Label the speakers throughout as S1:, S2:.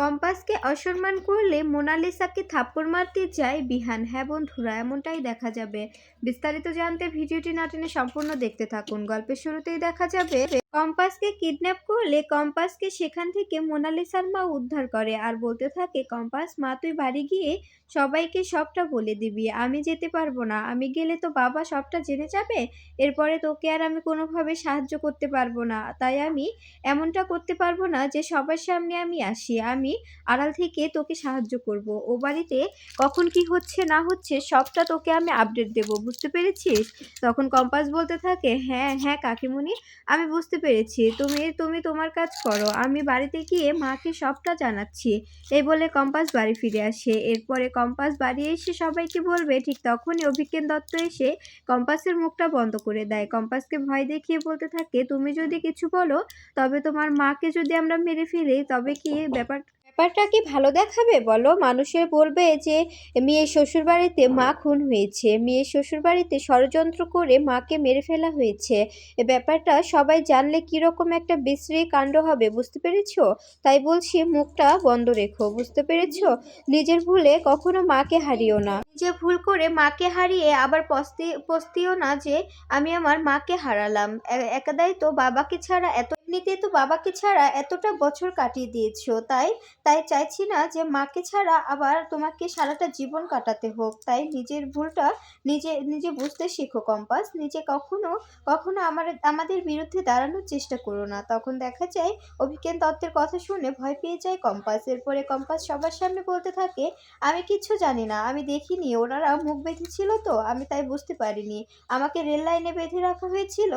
S1: কম্পাসকে অসম্মান করলে মোনালিসাকে থাপ্পড় মারতে যায় বিহান। হ্যাঁ বন্ধুরা এমনটাই দেখা যাবে। বিস্তারিত জানতে ভিডিওটি না টেনে সম্পূর্ণ দেখতে থাকুন। গল্পের শুরুতেই দেখা যাবে কম্পাসকে কিডন্যাপ করলে কম্পাসকে সেখান থেকে মোনালিসার মা উদ্ধার করে। আর বলতে থাকে, কম্পাস, মা, তুই বাড়ি গিয়ে সবাইকে সবটা বলে দিবি। আমি যেতে পারব না। আমি গেলে তো বাবা সবটা জেনে যাবে। এরপরে তোকে আর আমি কোনোভাবে সাহায্য করতে পারব না। তাই আমি এমনটা করতে পারব না যে, সবার সামনে আমি আসি। আমি আড়াল থেকে তোকে সাহায্য করব। ও বাড়িতে কখন কি হচ্ছে না হচ্ছে সবটা তোকে আমি আপডেট দেব। বুঝতে পেরেছিস? তখন কম্পাস বলতে থাকে হ্যাঁ হ্যাঁ কাকিমণি, আমি বুঝতে পেরেছি। তুমি তুমি তোমার কাজ করো। আমি বাড়িতে গিয়ে মাকে সবটা জানাচ্ছি। এই বলে কম্পাস বাড়ি ফিরে আসে। এরপরে কম্পাস বাড়ি এসে সবাইকে বলবে, ঠিক তখনই অভিজ্ঞান দত্ত এসে কম্পাসের মুখটা বন্ধ করে দেয়। কম্পাসকে ভয় দেখিয়ে বলতে থাকে, তুমি যদি কিছু বলো, তবে তোমার মাকে যদি আমরা মেরে ফেলি, তবে কি ব্যাপার ব্যাপারটা কি ভালো দেখাবে? বলো। মানুষের বলবে যে মেয়ের শ্বশুর বাড়িতে মা খুন হয়েছে। মেয়ের শ্বশুর বাড়িতে ষড়যন্ত্র করে মাকে মেরে ফেলা হয়েছে। এ ব্যাপারটা সবাই জানলে কীরকম একটা বিশ্রী কাণ্ড হবে, বুঝতে পেরেছ? তাই বলছি মুখটা বন্ধ রেখো, বুঝতে পেরেছ? নিজের ভুলে কখনো মাকে হারিও না। নিজে ভুল করে মাকে হারিয়ে আবার পস্তি, পস্তিও না যে, আমি আমার মাকে হারালাম। একাদাই তো বাবাকে ছাড়া এত এমনিতে তো বাবাকে ছাড়া এতটা বছর কাটিয়ে দিয়েছ, তাই? তাই চাইছি না যে মাকে ছাড়া আবার তোমাকে সারাটা জীবন কাটাতে হোক। তাই নিজের ভুলটা নিজে নিজে বুঝতে শেখো কম্পাস। নিজে কখনো কখনো আমার, আমাদের বিরুদ্ধে দাঁড়ানোর চেষ্টা করো না। তখন দেখা যায় অভিজ্ঞান দত্তের কথা শুনে ভয় পেয়ে যায় কম্পাস। এরপরে কম্পাস সবার সামনে বলতে থাকে, আমি কিচ্ছু জানি না, আমি দেখিনি, ওনারা মুখ বেঁধেছিল তো, আমি তাই বুঝতে পারিনি। আমাকে রেল লাইনে বেঁধে রাখা হয়েছিল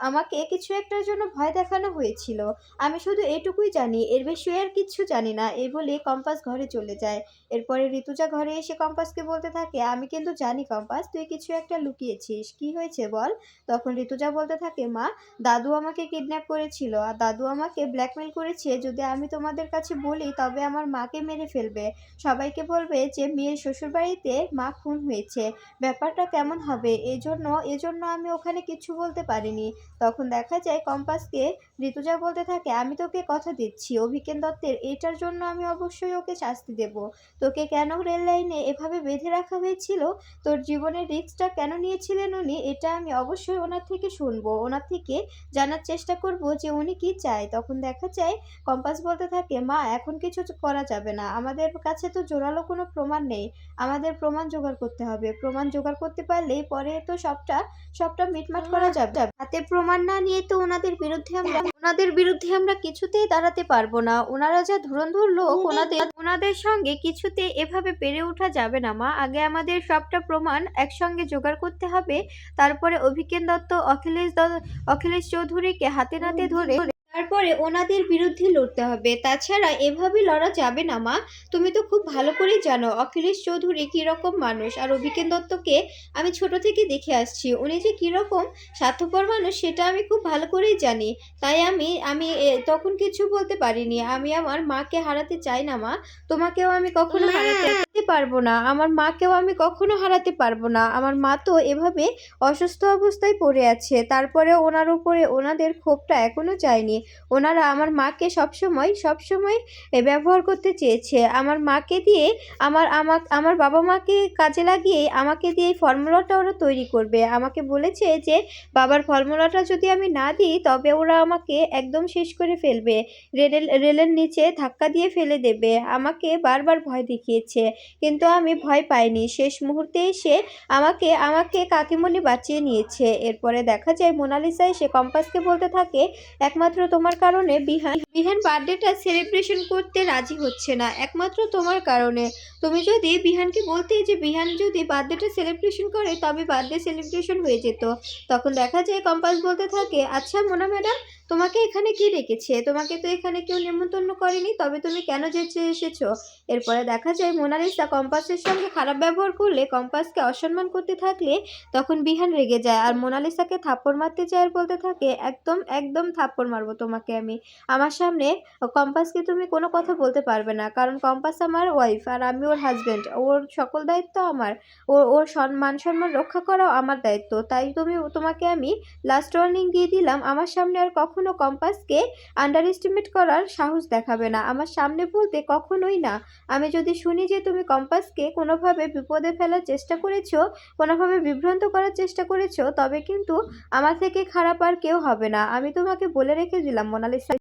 S1: আমাকে কিছু একটার জন্য ভয় দেখানো হয়েছিল। আমি শুধু এটুকুই জানি, এর বেশি আর কিচ্ছু জানি না এই বলে কম্পাস ঘরে চলে যায়। এরপরে ঋতুজা ঘরে এসে কম্পাসকে বলতে থাকে, আমি কিন্তু জানি কম্পাস, তুই কিছু একটা লুকিয়েছিস, কি হয়েছে বল? তখন ঋতুজা বলতে থাকে, মা, দাদু আমাকে কিডন্যাপ করেছিল, আর দাদু আমাকে ব্ল্যাকমেল করেছে, যদি আমি তোমাদের কাছে বলি, তবে আমার মাকে মেরে ফেলবে। সবাইকে বলবে যে, মেয়ের শ্বশুরবাড়িতে মা খুন হয়েছে। ব্যাপারটা কেমন হবে? এজন্য এজন্য আমি ওখানে কিছু বলতে পারিনি। তখন দেখা যায় কম্পাসকে ঋতুজা বলতে থাকে আমি তোকে কথা দিচ্ছি। অভিকেন দত্তের এটার জন্য আমি অবশ্যই ওকে শাস্তি দেব। তোকে কেন রেল লাইনে এভাবে বেঁধে রাখা হয়েছিল? তোর জীবনের রিস্কটা কেন নিয়েছিলেন উনি? এটা আমি অবশ্যই ওনার থেকে শুনব। ওনার থেকে জানার চেষ্টা করব যে উনি কি চায়। তখন দেখা যায় কম্পাস বলতে থাকে মা এখন কিছু করা যাবে না। আমাদের কাছে তো জোরালো কোনো প্রমাণ নেই। আমাদের প্রমাণ জোগাড় করতে হবে। প্রমাণ জোগাড় করতে পারলেই পরে তো সবটা সবটা মিটমাট করা যাবে। হাতে প্রমাণ না নিয়ে তো ওনাদের বিরুদ্ধে আমরা ওনাদের বিরুদ্ধে আমরা কিছুতেই দাঁড়াতে পারব না। ওনারা যা ধুরন্ধর লোক ওনাদের ওনাদের সঙ্গে কিছুতে এভাবে পেরে ওঠা যাবে না মা। আগে আমাদের সবটা প্রমাণ একসঙ্গে জোগাড় করতে হবে। তারপরে অভিকেন দত্ত অখিলেশ দত্ত অখিলেশ চৌধুরীকে হাতে নাতে ধরে তারপরে ওনাদের বিরুদ্ধে লড়তে হবে। তাছাড়া এভাবে লড়া যাবে না মা। তুমি তো খুব ভালো করেই জানো অখিলেশ চৌধুরী কীরকম মানুষ। আর অভিকেন দত্তকে আমি ছোট থেকে দেখে আসছি। উনি যে কীরকম স্বার্থপর মানুষ সেটা আমি খুব ভালো করেই জানি। তাই আমি আমি এ, তখন কিছু বলতে পারিনি। আমি আমার মাকে হারাতে চাই না মা। তোমাকেও আমি কখনো হারাতে হারাতে পারব না। আমার মাকেও আমি কখনো হারাতে পারব না। আমার মা তো এভাবে অসুস্থ অবস্থায় পড়ে আছে। তারপরে ওনার উপরে ওনাদের ক্ষোভটা এখনও যায়নি। ওনারা আমার মাকে সবসময় সবসময় ব্যবহার করতে চেয়েছে। আমার মাকে দিয়ে আমার আমার আমার বাবা মাকে কাজে লাগিয়ে আমাকে দিয়ে এই ফর্মুলাটা ওরা তৈরি করবে। আমাকে বলেছে যে, বাবার ফর্মুলাটা যদি আমি না দিই, তবে ওরা আমাকে একদম শেষ করে ফেলবে। রেলের রেলের নিচে ধাক্কা দিয়ে ফেলে দেবে। আমাকে বারবার ভয় দেখিয়েছে। কিন্তু আমি ভয় পাইনি। শেষ মুহূর্তে এসে আমাকে আমাকে কাকিমণি বাঁচিয়ে নিয়েছে। এরপরে দেখা যায়, মোনালিসা এসে কম্পাসকে বলতে থাকে, একমাত্র তোমার কারণে বিহান বিহান বার্থডেটা সেলিব্রেশন করতে রাজি হচ্ছে না, একমাত্র তোমার কারণে। তুমি যদি বিহানকে বলতে যে বিহান যদি বার্থডেটা সেলিব্রেশন করে, তবে বার্থডে সেলিব্রেশন হয়ে যেত। তখন দেখা যায় কম্পাস বলতে থাকে আচ্ছা মোনা ম্যাডাম, তোমাকে এখানে কি রেখেছে তোমাকে তো এখানে কেউ নেমন্তন্ন করেনি, তবে তুমি কেন যেতে এসেছ? এরপরে দেখা যায় মোনালিসা কম্পাসের সঙ্গে খারাপ ব্যবহার করলে কম্পাসকে অসম্মান করতে থাকলে তখন বিহান রেগে যায়, আর মোনালিসাকে থাপ্পড় মারতে আর বলতে থাকে, একদম একদম থাপ্পড় মারবো তোমাকে আমি। আমার সামনে কম্পাসকে তুমি কোনো কথা বলতে পারবে না, কারণ কম্পাস আমার ওয়াইফ আর আমি ওর হাজব্যান্ড ওর সকল দায়িত্ব আমার। ও ওর সম্মান সম্মান রক্ষা করাও আমার দায়িত্ব। তাই তুমি, তোমাকে আমি লাস্ট ওয়ার্নিং দিয়ে দিলাম, আমার সামনে আর কখনো কম্পাসকে আন্ডার এস্টিমেট করার সাহস দেখাবে না। আমার সামনে বলতে কখনোই না। আমি যদি শুনি যে তুমি কম্পাসকে কোনোভাবে বিপদে ফেলার চেষ্টা করেছ, কোনোভাবে বিভ্রান্ত করার চেষ্টা করেছ, তবে কিন্তু আমার থেকে খারাপ আর কেউ হবে না। আমি তোমাকে বলে রেখে দিলাম মোনালিসা